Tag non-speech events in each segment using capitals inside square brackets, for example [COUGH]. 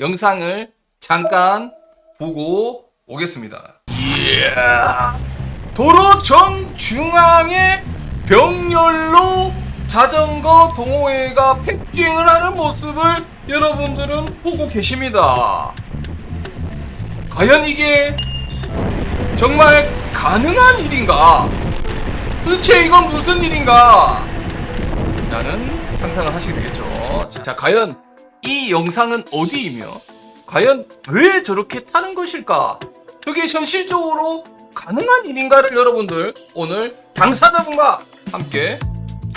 영상을 잠깐 보고 오겠습니다. 이야. 도로 정중앙에 병렬로 자전거 동호회가 팩주행을 하는 모습을 여러분들은 보고 계십니다. 과연 이게 정말 가능한 일인가? 도대체 이건 무슨 일인가? 라는 상상을 하시게 되겠죠. 자, 자, 과연 이 영상은 어디이며, 과연 왜 저렇게 타는 것일까? 그게 현실적으로 가능한 일인가를 여러분들 오늘 당사자분과 함께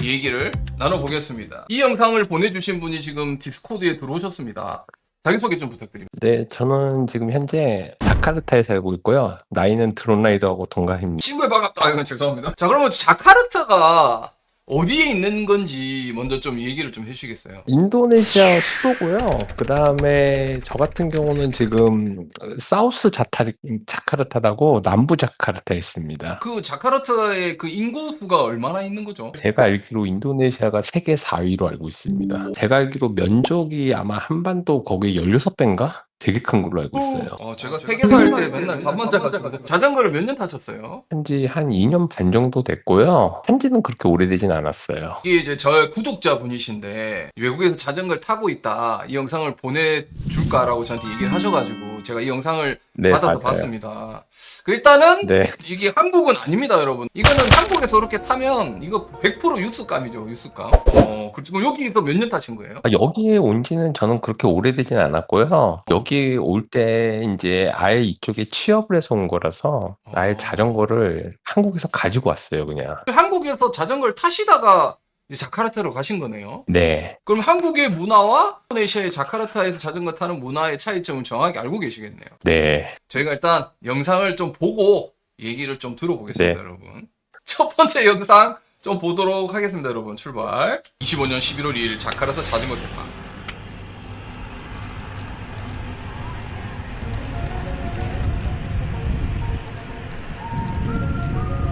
이 얘기를 나눠보겠습니다. 이 영상을 보내주신 분이 지금 디스코드에 들어오셨습니다. 자기소개 좀 부탁드립니다. 네, 저는 지금 현재 자카르타에 살고 있고요. 나이는 드론라이더하고 동갑입니다. 친구의 반갑다. 이건 죄송합니다. 자, 그러면 자카르타가 어디에 있는 건지 먼저 좀 얘기를 좀 해주시겠어요? 인도네시아 수도고요. 그 다음에 저 같은 경우는 지금 사우스 자타, 자카르타라고 남부 자카르타에 있습니다. 그 자카르타의 그 인구 수가 얼마나 있는 거죠? 제가 알기로 인도네시아가 세계 4위로 알고 있습니다. 제가 알기로 면적이 아마 한반도 거기 16배인가? 되게 큰 걸로 알고 있어요. 어, 제가 세계사 할 때 맨날 잠만 자가지고 자전거를 몇 년 타셨어요? 한지 한 2년 반 정도 됐고요. 한지는 그렇게 오래되진 않았어요. 이게 이제 저의 구독자 분이신데 외국에서 자전거를 타고 있다 이 영상을 보내줄까라고 저한테 얘기를 하셔가지고 제가 이 영상을 네, 받아서 맞아요. 봤습니다. 그 일단은 네. 이게 한국은 아닙니다, 여러분. 이거는 한국에서 이렇게 타면 이거 100% 유스감이죠, 유스감. 어, 그리고 여기서 몇 년 타신 거예요? 아, 여기에 온 지는 저는 그렇게 오래되진 않았고요. 여기 올 때 이제 아예 이쪽에 취업을 해서 온 거라서 아예 어. 자전거를 한국에서 가지고 왔어요, 그냥. 한국에서 자전거를 타시다가 자카르타로 가신 거네요. 네. 그럼 한국의 문화와 인도네시아의 자카르타에서 자전거 타는 문화의 차이점을 정확히 알고 계시겠네요. 네. 저희가 일단 영상을 좀 보고 얘기를 좀 들어보겠습니다, 네. 여러분. 첫 번째 영상 좀 보도록 하겠습니다, 여러분. 출발. 25년 11월 2일 자카르타 자전거 세상.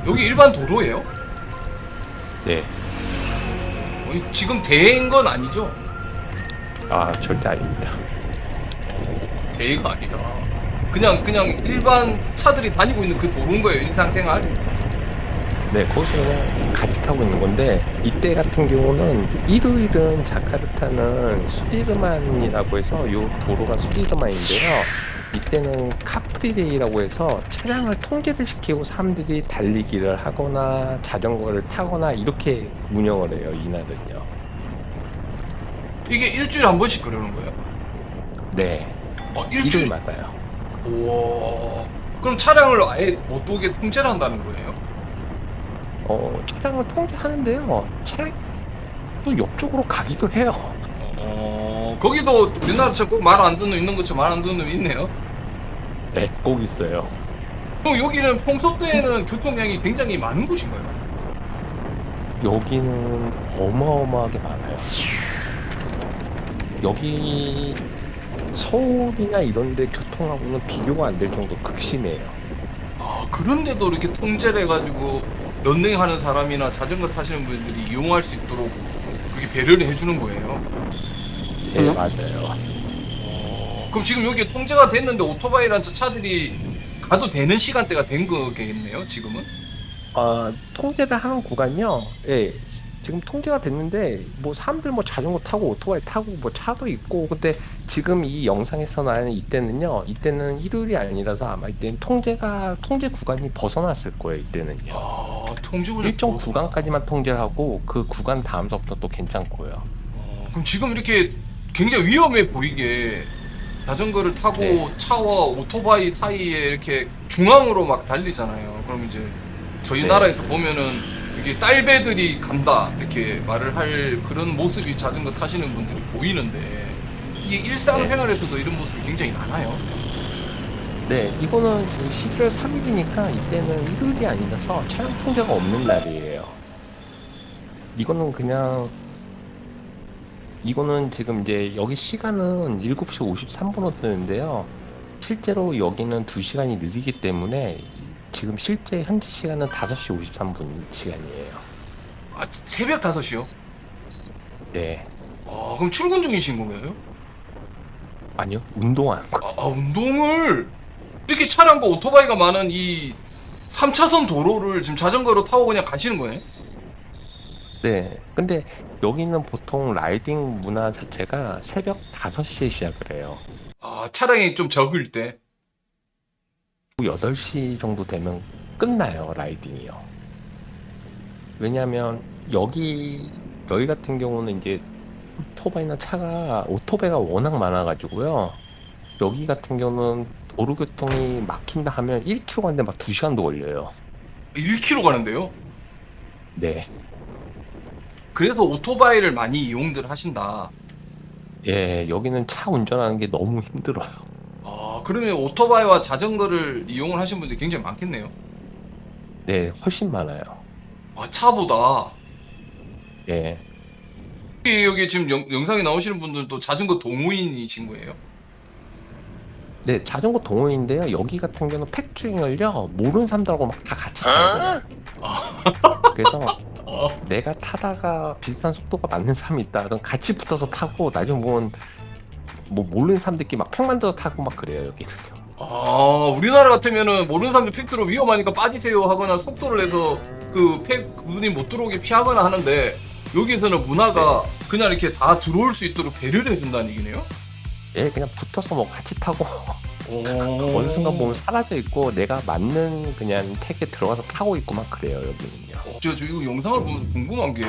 여기 일반 도로예요? 네. 어, 이- 지금 대인 건 아니죠? 아, 절대 아닙니다. 대가 아니다. 그냥 그냥 일반 차들이 다니고 있는 그 도로인 거예요, 일상생활. 네, 거기서 그냥 같이 타고 있는 건데 이때 같은 경우는 일요일은 자카르타는 수리르만이라고 해서 요 도로가 수리르만인데요. 이때는 카프리데이라고 해서 차량을 통제를 시키고 사람들이 달리기를 하거나 자전거를 타거나 이렇게 운영을 해요, 이날은요. 이게 일주일에 한 번씩 그러는 거예요? 네, 어, 일주일. 일요일마다요. 그럼 차량을 아예 못 오게 통제를 한다는 거예요? 어, 차량을 통제하는데요. 차량 또 옆쪽으로 가기도 해요. 어, 거기도 우리나라처럼 꼭말 안 듣는 있는 것처럼 말 안 듣는 놈 있네요. 네, 꼭 있어요. 그럼 여기는 평소 때는 교통량이 굉장히 많은 곳인가요? 여기는 어마어마하게 많아요. 여기 서울이나 이런 데 교통하고는 비교가 안 될 정도 극심해요. 아, 그런데도 이렇게 통제를 해가지고 런닝하는 사람이나 자전거 타시는 분들이 이용할 수 있도록 그렇게 배려를 해주는 거예요. 네, 맞아요. 어, 그럼 지금 여기 통제가 됐는데 오토바이란 저 차들이 가도 되는 시간대가 된 거겠네요, 지금은? 아, 통제를 하는 구간이요. 예, 지금 통제가 됐는데 뭐 사람들 뭐 자전거 타고 오토바이 타고 뭐 차도 있고 근데 지금 이 영상에서 나는 이때는요. 이때는 일요일이 아니라서 아마 이때는 통제가 통제 구간이 벗어났을 거예요. 이때는요. 아, 통제를 일정. 구간까지만 통제를 하고 그 구간 다음서부터 또 괜찮고요. 어, 그럼 지금 이렇게 굉장히 위험해 보이게 자전거를 타고 네. 차와 오토바이 사이에 이렇게 중앙으로 막 달리잖아요. 그럼 이제 저희 네. 나라에서 보면은 이게 딸배들이 간다 이렇게 말을 할 그런 모습이 자전거 타시는 분들이 보이는데 이게 일상생활에서도 이런 모습이 굉장히 많아요. 네, 이거는 지금 11월 3일이니까 이때는 일요일이 아니라서 차량 통제가 없는 날이에요. 이거는 그냥 이거는 지금 이제 여기 시간은 7시 53분으로 뜨는데요. 실제로 여기는 2시간이 느리기 때문에 지금 실제 현지 시간은 5시 53분 시간이에요. 아, 새벽 5시요? 네. 아, 그럼 출근 중이신 건가요? 아니요 운동하는 거. 아, 아, 운동을 이렇게 차량과 오토바이가 많은 이 3차선 도로를 지금 자전거로 타고 그냥 가시는 거네? 네. 근데 여기는 보통 라이딩 문화 자체가 새벽 5시에 시작을 해요. 아, 차량이 좀 적을 때. 8시 정도 되면 끝나요, 라이딩이요. 왜냐면 여기 여기 같은 경우는 이제 오토바이나 차가 오토바이가 워낙 많아가지고요. 여기 같은 경우는 도로 교통이 막힌다 하면 1km 가는데 막 2시간도 걸려요. 1km 가는데요? 네. 그래서 오토바이를 많이 이용들 하신다. 예, 여기는 차 운전하는 게 너무 힘들어요. 아, 그러면 오토바이와 자전거를 이용을 하신 분들이 굉장히 많겠네요. 네, 훨씬 많아요. 아, 차보다. 예. 여기, 여기 지금 영, 영상에 나오시는 분들도 자전거 동호인이신 거예요? 네, 자전거 동호인데요. 여기 같은 경우는 팩주행을요, 모르는 사람들하고 막 다 같이 타요. 그래서 [LAUGHS] 어. 내가 타다가 비슷한 속도가 맞는 사람이 있다. 그럼 같이 붙어서 타고 나중에 보면 뭐 모르는 사람들끼리 막 팩 만들어 타고 막 그래요, 여기는요. 아, 우리나라 같으면은 모르는 사람들 팩 들어 위험하니까 빠지세요 하거나 속도를 내서 그팩 그분이 못 들어오게 피하거나 하는데 여기서는 문화가 그냥 이렇게 다 들어올 수 있도록 배려를 해준다는 얘기네요? 예, 그냥 붙어서 뭐 같이 타고 오. [LAUGHS] 어느 순간 보면 사라져 있고 내가 맞는 그냥 팩에 들어가서 타고 있고 막 그래요, 여기는요. 어, 저, 저 이거 영상을 보면서 궁금한 게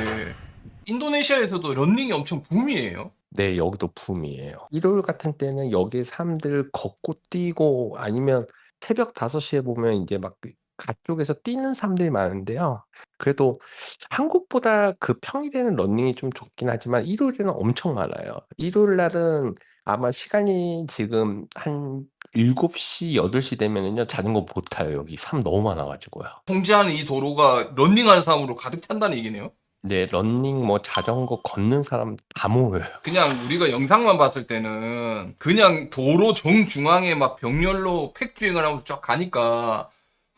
인도네시아에서도 런닝이 엄청 붐이에요. 네, 여기도 붐이에요. 일요일 같은 때는 여기 사람들 걷고 뛰고 아니면 새벽 5시에 보면 이제 막 가쪽에서 뛰는 사람들이 많은데요. 그래도 한국보다 그 평일에는 러닝이 좀 적긴 하지만 일요일에는 엄청 많아요. 일요일 날은 아마 시간이 지금 한 7시, 8시 되면은요, 자전거 못 타요. 여기 사람 너무 많아 가지고요. 통제하는 이 도로가 런닝하는 사람으로 가득 찬다는 얘기네요. 네, 러닝, 뭐 자전거 걷는 사람 다 모여요. 그냥 우리가 영상만 봤을 때는 그냥 도로 정중앙에 막 병렬로 팩주행을 하면서 쫙 가니까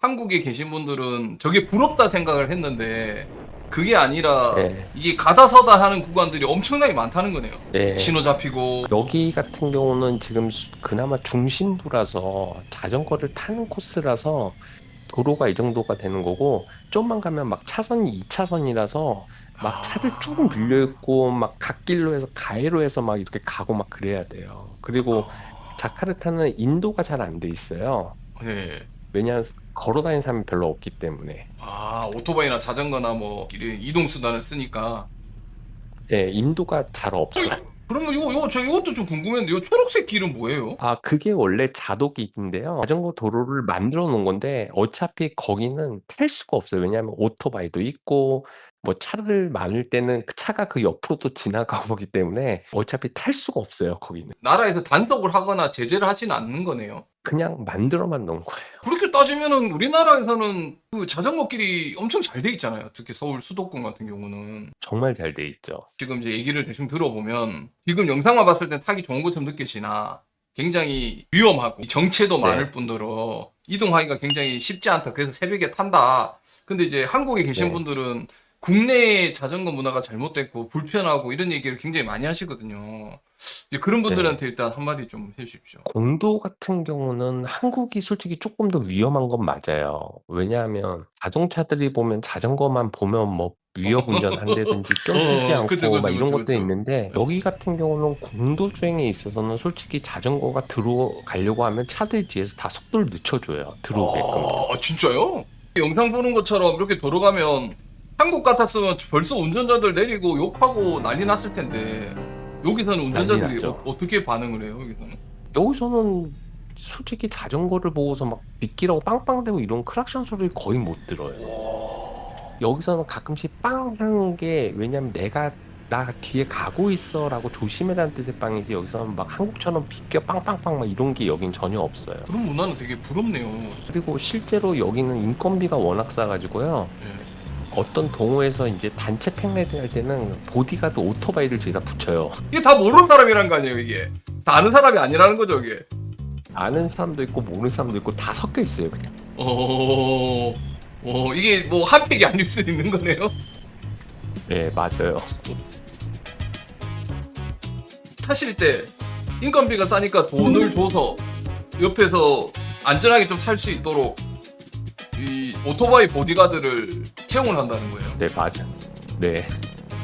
한국에 계신 분들은 저게 부럽다 생각을 했는데 그게 아니라 네. 이게 가다 서다 하는 구간들이 엄청나게 많다는 거네요. 네. 신호 잡히고 여기 같은 경우는 지금 수- 그나마 중심부라서 자전거를 타는 코스라서 도로가 이 정도가 되는 거고 좀만 가면 막 차선이 2차선이라서 막 차들 쭉 밀려 있고 막 갓길로 해서 가해로 해서 막 이렇게 가고 막 그래야 돼요. 그리고 자카르타는 인도가 잘 안 돼 있어요. 네. 왜냐하면 걸어 다니는 사람이 별로 없기 때문에. 아 오토바이나 자전거나 뭐 이런 이동 수단을 쓰니까 예, 인도가 잘 없어요. 그러면 이거 이거 저 이것도 좀 궁금했는데 이 초록색 길은 뭐예요? 아, 그게 원래 자독이인데요. 자전거 도로를 만들어 놓은 건데 어차피 거기는 탈 수가 없어요. 왜냐하면 오토바이도 있고 뭐 차를 많을 때는 그 차가 그 옆으로도 지나가고 [LAUGHS] 보기 때문에 어차피 탈 수가 없어요. 거기는 나라에서 단속을 하거나 제재를 하지는 않는 거네요. 그냥 만들어만 놓은 거예요. 그렇게 따지면은 우리나라에서는 그 자전거 길이 엄청 잘 돼 있잖아요. 특히 서울 수도권 같은 경우는 정말 잘 돼 있죠. 지금 이제 얘기를 대충 들어보면 지금 영상만 봤을 땐 타기 좋은 것처럼 느껴지나 굉장히 위험하고 정체도 네. 많을 뿐더러 이동하기가 굉장히 쉽지 않다. 그래서 새벽에 탄다. 근데 이제 한국에 계신 네. 분들은 국내의 자전거 문화가 잘못됐고 불편하고 이런 얘기를 굉장히 많이 하시거든요. 이제 그런 네. 분들한테 일단 한마디 좀 해주십시오. 공도 같은 경우는 한국이 솔직히 조금 더 위험한 건 맞아요. 왜냐하면 자동차들이 보면 자전거만 보면 뭐 위협 운전한다든지 [LAUGHS] 껴주지 어, 않고 그쵸, 그쵸, 막 이런 것도. 있는데 여기 같은 경우는 공도 주행에 있어서는 솔직히 자전거가 들어가려고 하면 차들 뒤에서 다 속도를 늦춰줘요. 들어오게끔. 아, 진짜요? 영상 보는 것처럼 이렇게 돌아가면 한국 같았으면 벌써 운전자들 내리고 욕하고 난리 났을 텐데 여기서는 운전자들이 났죠. 어, 어떻게 반응을 해요? 여기서는? 여기서는 솔직히 자전거를 보고서 막 미끼라고 빵빵대고 이런 크락션 소리를 거의 못 들어요. 와. 여기서는 가끔씩 빵 하는 게 왜냐면 내가 나 뒤에 가고 있어라고 조심해라는 뜻의 빵이지 여기서는 막 한국처럼 비껴 빵빵빵 막 이런 게 여긴 전혀 없어요. 그런 문화는 되게 부럽네요. 그리고 실제로 여기는 인건비가 워낙 싸가지고요. 네. 어떤 동호회에서 이제 단체 팩레드 할 때는 보디가드 오토바이를 뒤에다 붙여요. 이게 다 모르는 사람이란 거 아니에요, 이게? 다 아는 사람이 아니라는 거죠, 이게? 아는 사람도 있고 모르는 사람도 있고 다 섞여 있어요 그냥. 어, 어, 이게 뭐 한 팩이 아닐 수 있는 거네요? 네 맞아요. 타실 때 인건비가 싸니까 돈을 줘서 옆에서 안전하게 좀 탈 수 있도록 이 오토바이 보디가드를 채용을 한다는 거예요. 네, 맞아. 네.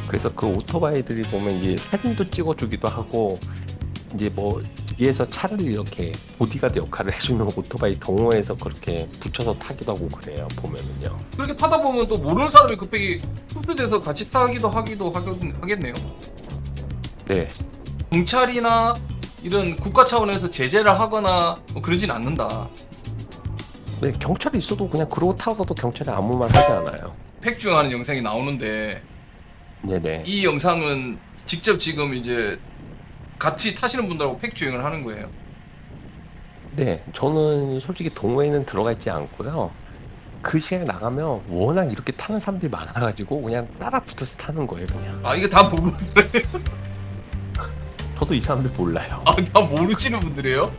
그래서 그 오토바이들이 보면 이게 사진도 찍어주기도 하고 이제 뭐 뒤에서 차를 이렇게 보디가드 역할을 해주는 오토바이 동호회에서 그렇게 붙여서 타기도 하고 그래요. 보면은요. 그렇게 타다 보면 또 모르는 사람이 급하게 흡수돼서 같이 타기도 하기도 하겠- 하겠네요. 네. 경찰이나 이런 국가 차원에서 제재를 하거나 뭐 그러진 않는다. 네, 경찰이 있어도 그냥 그러고 타고도 경찰이 아무 말 하지 않아요. 팩주행하는 영상이 나오는데 네네. 이 영상은 직접 지금 이제 같이 타시는 분들하고 팩주행을 하는 거예요. 네, 저는 솔직히 동호회는 들어가 있지 않고요. 그 시간에 나가면 워낙 이렇게 타는 사람들이 많아가지고 그냥 따라 붙어서 타는 거예요, 그냥. 아 이게 다 모르는 [LAUGHS] 저도 이 사람들 몰라요. 아다 모르시는 분들이에요?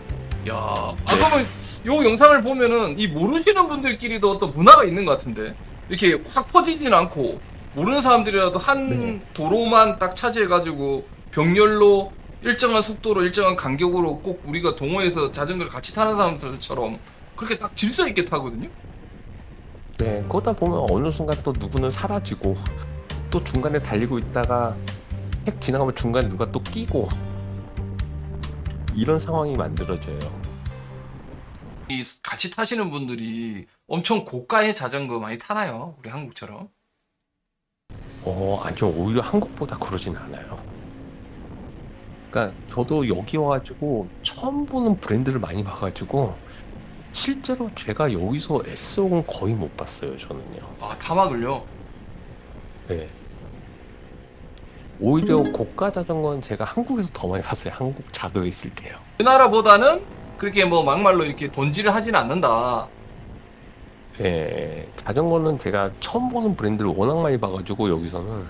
야, 아 그러면 요 영상을 보면은 이 모르시는 분들끼리도 어떤 문화가 있는 것 같은데 이렇게 확 퍼지진 않고 모르는 사람들이라도 한 네. 도로만 딱 차지해가지고 병렬로 일정한 속도로 일정한 간격으로 꼭 우리가 동호회에서 자전거를 같이 타는 사람들처럼 그렇게 딱 질서 있게 타거든요. 네, 그러다 보면 어느 순간 또 누구는 사라지고 또 중간에 달리고 있다가 핵 지나가면 중간에 누가 또 끼고 이런 상황이 만들어져요. 이 같이 타시는 분들이 엄청 고가의 자전거 많이 타나요? 우리 한국처럼? 어, 아니요, 오히려 한국보다 그러진 않아요. 그러니까 저도 여기 와가지고 처음 보는 브랜드를 많이 봐가지고 실제로 제가 여기서 S옥은 거의 못 봤어요, 저는요. 아 타막을요? 네. 오히려 고가 자전거는 제가 한국에서 더 많이 봤어요. 한국 자도에 있을 때요. 우리나라보다는 그렇게 뭐 막말로 이렇게 돈질을 하진 않는다. 예, 자전거는 제가 처음 보는 브랜드를 워낙 많이 봐가지고 여기서는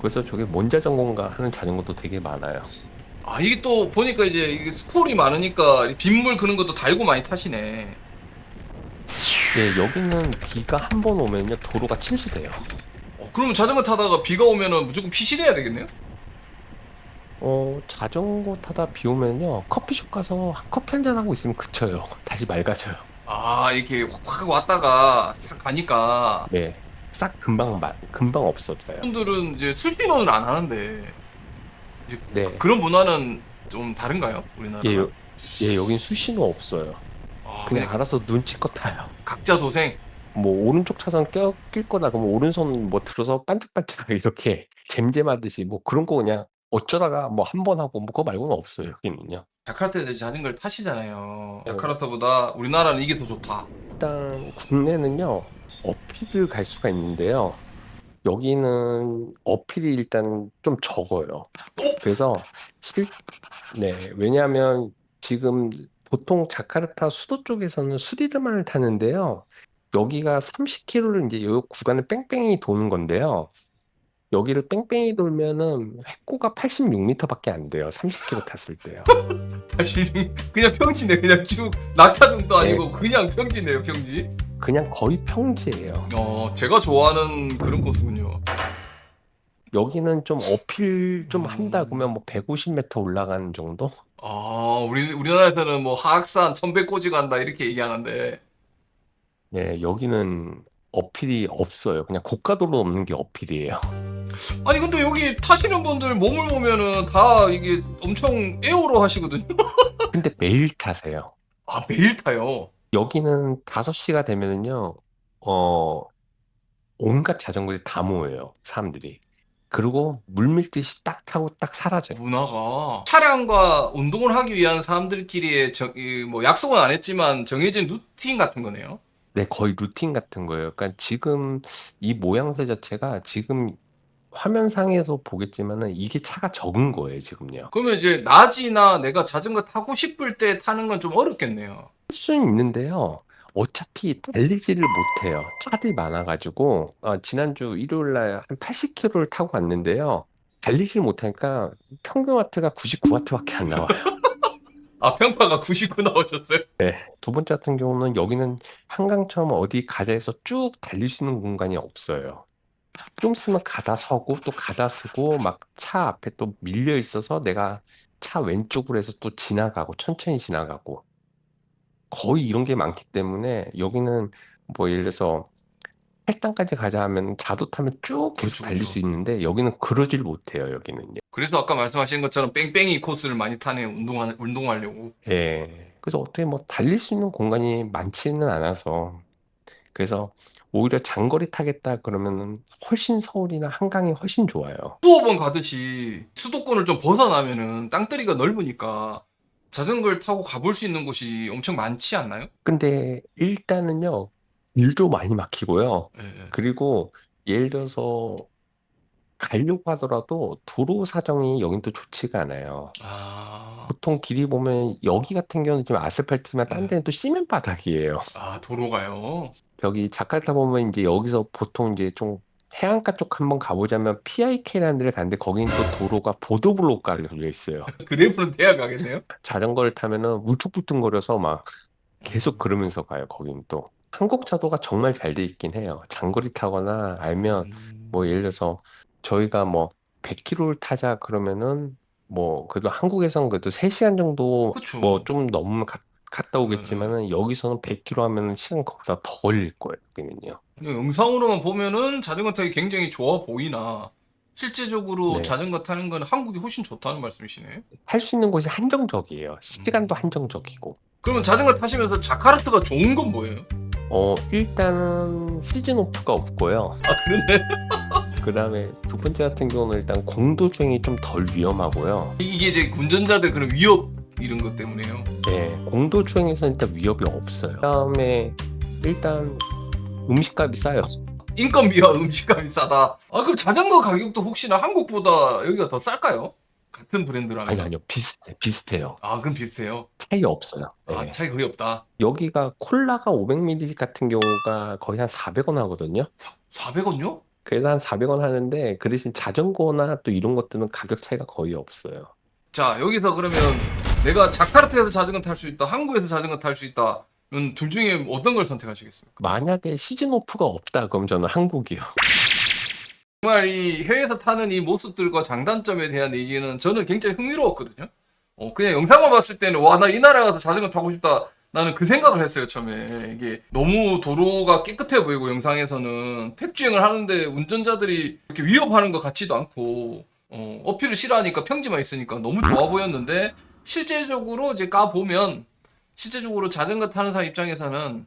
그래서 저게 뭔 자전거인가 하는 자전거도 되게 많아요. 아 이게 또 보니까 이제 이게 스쿨이 많으니까 이 빗물 그런 것도 달고 많이 타시네. 예, 여기는 비가 한 번 오면요 도로가 침수돼요. 어, 그러면 자전거 타다가 비가 오면은 무조건 피실해야 되겠네요? 어, 자전거 타다 비 오면요 커피숍 가서 한 커피 한 잔 하고 있으면 그쳐요. [LAUGHS] 다시 맑아져요. 아 이렇게 확, 확 왔다가 싹 가니까 네, 싹 금방 말 금방 없어져요. 분들은 이제 술신호는 안 하는데 이제 네, 그런 문화는 좀 다른가요? 우리나라? 예, 여, 예, 여긴 수신호 없어요. 아, 그냥 그냥 알아서 눈치껏 타요. 각자 도생. 뭐 오른쪽 차선 껴, 낄 거다 그러면 오른손 뭐 들어서 반짝반짝 [LAUGHS] 이렇게 잼잼하듯이 뭐 그런 거 그냥 어쩌다가 뭐한번 하고 뭐 그거 말고는 없어요 여기는요. 자카르타에서 자전거를 타시잖아요. 자카르타보다 우리나라는 이게 더 좋다. 일단 국내는요 어필을 갈 수가 있는데요. 여기는 어필이 일단 좀 적어요. 그래서 실, 네 왜냐하면 지금 보통 자카르타 수도 쪽에서는 수리르만을 타는데요. 여기가 30km를 이제 요 구간을 뺑뺑이 도는 건데요 여기를 뺑뺑이 돌면은 획고가 86m밖에 안 돼요 30km 탔을 때요 [LAUGHS] 사실 그냥 평지네 그냥 쭉 낙하등도 네. 아니고 그냥 평지네요 평지. 그냥 거의 평지예요 어 제가 좋아하는 그런 코스군요. 여기는 좀 어필 좀 음. 한다 그러면 뭐 150m 올라가는 정도? 아 우리 우리나라에서는 뭐 하악산 천백고지 간다 이렇게 얘기하는데 네, 여기는 어필이 없어요. 그냥 고가도로 없는 게 어필이에요. 아니 근데 여기 타시는 분들 몸을 보면은 다 이게 엄청 에어로 하시거든요. [LAUGHS] 근데 매일 타세요. 아 매일 타요. 여기는 5시가 되면은요, 어, 온갖 자전거들이 다 모여요. 사람들이. 그리고 물밀듯이 딱 타고 딱 사라져요. 문화가 차량과 운동을 하기 위한 사람들끼리의 정, 이, 뭐 약속은 안 했지만 정해진 루틴 같은 거네요. 네, 거의 루틴 같은 거예요. 그러니까 지금 이 모양새 자체가 지금 화면상에서 보겠지만은 이게 차가 적은 거예요, 지금요. 그러면 이제 낮이나 내가 자전거 타고 싶을 때 타는 건 좀 어렵겠네요. 할 수는 있는데요. 어차피 달리지를 못해요. 차들이 많아가지고 어, 지난주 일요일 날 한 80km를 타고 왔는데요. 달리지 못하니까 평균 와트가 99와트밖에 안 나와요. [LAUGHS] 아 평파가 99 나오셨어요? 두 번째 같은 경우는 여기는 한강처럼 어디 가자해서 쭉 달릴 수 있는 공간이 없어요. 좀 있으면 가다 서고 또 가다 서고 막 차 앞에 또 밀려 있어서 내가 차 왼쪽으로 해서 또 지나가고 천천히 지나가고 거의 이런 게 많기 때문에 여기는 뭐 예를 들어서 팔당까지 가자 하면 자도 타면 쭉 계속 그쵸, 달릴 그쵸. 수 있는데 여기는 그러질 못해요 여기는요. 그래서 아까 말씀하신 것처럼 뺑뺑이 코스를 많이 타네요. 운동하, 운동하려고. 예. 그래서 어떻게 뭐 달릴 수 있는 공간이 많지는 않아서 그래서 오히려 장거리 타겠다 그러면은 훨씬 서울이나 한강이 훨씬 좋아요. 수업원 가듯이 수도권을 좀 벗어나면은 땅덩이가 넓으니까 자전거를 타고 가볼 수 있는 곳이 엄청 많지 않나요? 근데 일단은요 일도 많이 막히고요. 예, 예. 그리고 예를 들어서 가려고 하더라도 도로 사정이 여긴 또 좋지가 않아요. 아, 보통 길이 보면 여기 같은 경우는 지금 아스팔트지만 딴 네. 데는 또 시멘 바닥이에요. 아 도로가요. 여기 자카르타 보면 이제 여기서 보통 이제 좀 해안가 쪽 한번 가보자면 PIK라는 데를 가는데 거기는 또 도로가 보도블록 깔려 있어요. [LAUGHS] 그래프는 돼야 가겠네요. 자전거를 타면은 울퉁불퉁거려서 막 계속 그러면서 가요. 거긴 또 한국 차도가 정말 잘 돼 있긴 해요. 장거리 타거나 아니면 음. 뭐 예를 들어서 저희가 뭐 100km를 타자 그러면은 뭐 그래도 한국에선 그래도 3시간 정도 그쵸. 뭐좀 넘으면 가- 갔다 네, 오겠지만은 여기서는 100km 하면은 시간 그보다 더 걸릴 거예요. 여기는요. 영상으로만 보면은 자전거 타기 굉장히 좋아 보이나 실제적으로 네. 자전거 타는 건 한국이 훨씬 좋다는 말씀이시네. 탈 수 있는 곳이 한정적이에요. 시간도 음. 한정적이고. 그러면 자전거 타시면서 자카르트가 좋은 건 뭐예요? 어, 일단은 시즌 오프가 없고요. 아 그런데 그 다음에 두 번째 같은 경우는 일단 공도 주행이 좀 덜 위험하고요. 이게 이제 군전자들 그런 위협 이런 것 때문에요. 네, 공도 주행에서는 일단 위협이 없어요. 그 다음에 일단 음식값이 싸요. 인건비와 [LAUGHS] 음식값이 싸다. 아 그럼 자전거 가격도 혹시나 한국보다 여기가 더 쌀까요? 같은 브랜드라면. 아니, 아니요. 비슷해, 비슷해요. 아 그럼 비슷해요. 차이 없어요. 아 네. 차이 거의 없다. 여기가 콜라가 500ml 같은 경우가 거의 한 400원 하거든요. 400원요? 그래서 한 400원 하는데 그 대신 자전거나 또 이런 것들은 가격 차이가 거의 없어요. 자 여기서 그러면 내가 자카르타에서 자전거 탈 수 있다, 한국에서 자전거 탈 수 있다는 둘 중에 어떤 걸 선택하시겠습니까? 만약에 시즌 오프가 없다 그럼 저는 한국이요. 정말 이 해외에서 타는 이 모습들과 장단점에 대한 얘기는 저는 굉장히 흥미로웠거든요. 어, 그냥 영상만 봤을 때는 와 나 이 나라 가서 자전거 타고 싶다. 나는 그 생각을 했어요 처음에 이게 너무 도로가 깨끗해 보이고 영상에서는 팩주행을 하는데 운전자들이 이렇게 위협하는 것 같지도 않고 어, 어필을 싫어하니까 평지만 있으니까 너무 좋아 보였는데 실제적으로 이제 까 보면 실제적으로 자전거 타는 사람 입장에서는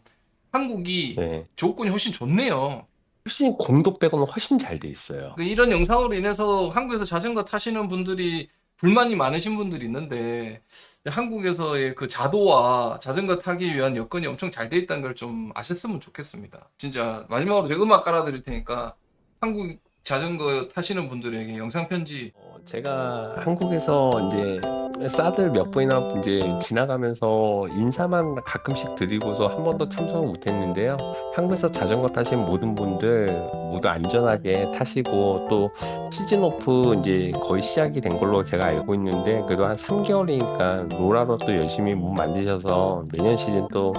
한국이 네. 조건이 훨씬 좋네요. 훨씬 공도 빼고는 훨씬 잘 돼 있어요. 그 이런 영상으로 인해서 한국에서 자전거 타시는 분들이 불만이 많으신 분들이 있는데 한국에서의 그 자도와 자전거 타기 위한 여건이 엄청 잘 돼 있다는 걸 좀 아셨으면 좋겠습니다. 진짜 마지막으로 제가 음악 깔아드릴 테니까 한국 자전거 타시는 분들에게 영상 편지 어, 제가 한국에서 이제 사들 몇 번이나 이제 지나가면서 인사만 가끔씩 드리고서 한 번도 참석을 못했는데요. 한국에서 자전거 타신 모든 분들 모두 안전하게 타시고 또 시즌 오프 이제 거의 시작이 된 걸로 제가 알고 있는데 그래도 한 3개월이니까 로라로 또 열심히 몸 만드셔서 내년 시즌 또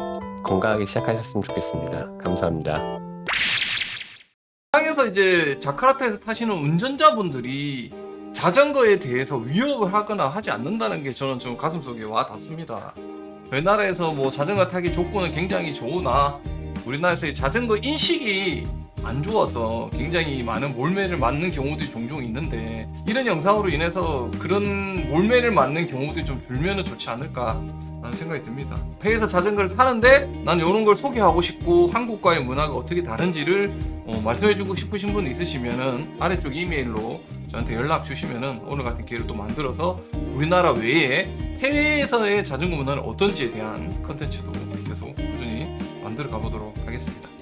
건강하게 시작하셨으면 좋겠습니다. 감사합니다. 상에서 이제 자카르타에서 타시는 운전자분들이 자전거에 대해서 위협을 하거나 하지 않는다는 게 저는 좀 가슴속에 와 닿습니다. 저희 나라에서 뭐 자전거 타기 조건은 굉장히 좋으나 우리나라에서의 자전거 인식이 안 좋아서 굉장히 많은 몰매를 맞는 경우들이 종종 있는데 이런 영상으로 인해서 그런 몰매를 맞는 경우들이 좀 줄면 좋지 않을까 라는 생각이 듭니다. 해외에서 자전거를 타는데 난 이런 걸 소개하고 싶고 한국과의 문화가 어떻게 다른지를 어, 말씀해주고 싶으신 분 있으시면은 아래쪽 이메일로 저한테 연락 주시면은 오늘 같은 기회를 또 만들어서 우리나라 외에 해외에서의 자전거 문화는 어떤지에 대한 컨텐츠도 계속 꾸준히 만들어 가보도록 하겠습니다.